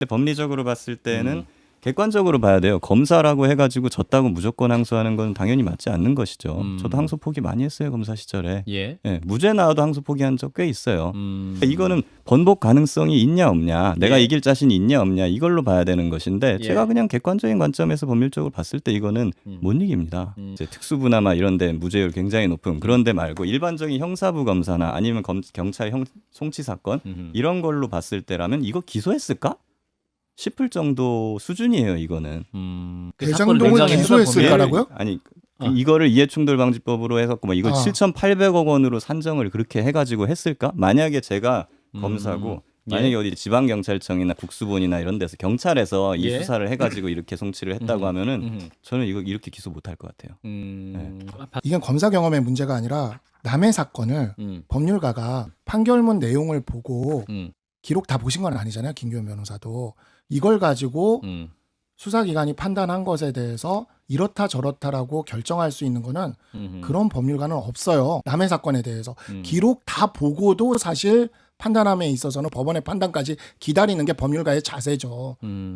근데 법리적으로 봤을 때는 음. 객관적으로 봐야 돼요. 검사라고 해가지고 졌다고 무조건 항소하는 건 당연히 맞지 않는 것이죠. 음. 저도 항소 포기 많이 했어요 검사 시절에. 예. 예, 무죄 나와도 항소 포기한 적 꽤 있어요. 음. 그러니까 이거는 번복 가능성이 있냐 없냐, 내가 예. 이길 자신 이 있냐 없냐 이걸로 봐야 되는 것인데 예. 제가 그냥 객관적인 관점에서 법률적으로 봤을 때 이거는 음. 못 이깁니다. 음. 이제 특수부나마 이런데 무죄율 굉장히 높은 그런데 말고 일반적인 형사부 검사나 아니면 검, 경찰 형 송치 사건 음흠. 이런 걸로 봤을 때라면 이거 기소했을까? 싶을 정도 수준이에요. 이거는. 음. 그 대장동을 사건을 굉장히 기소했을까라고요? 예, 아니 아. 이거를 이해충돌방지법으로 해갖고 뭐 이거 아. 7,800억 원으로 산정을 그렇게 해가지고 했을까? 만약에 제가 음. 검사고 예. 만약에 어디 지방 경찰청이나 국수본이나 이런 데서 경찰에서 이 예. 수사를 해가지고 이렇게 송치를 했다고. 하면은. 저는 이거 이렇게 기소 못 할 것 같아요. 음. 아, 이건 검사 경험의 문제가 아니라 남의 사건을 음. 법률가가 판결문 내용을 보고 음. 기록 다 보신 건 아니잖아요. 김규현 변호사도 이걸 가지고 음. 수사기관이 판단한 것에 대해서 이렇다 저렇다라고 결정할 수 있는 거는 음흠. 그런 법률가는 없어요. 남의 사건에 대해서 음. 기록 다 보고도 사실 판단함에 있어서는 법원의 판단까지 기다리는 게 법률가의 자세죠. 음.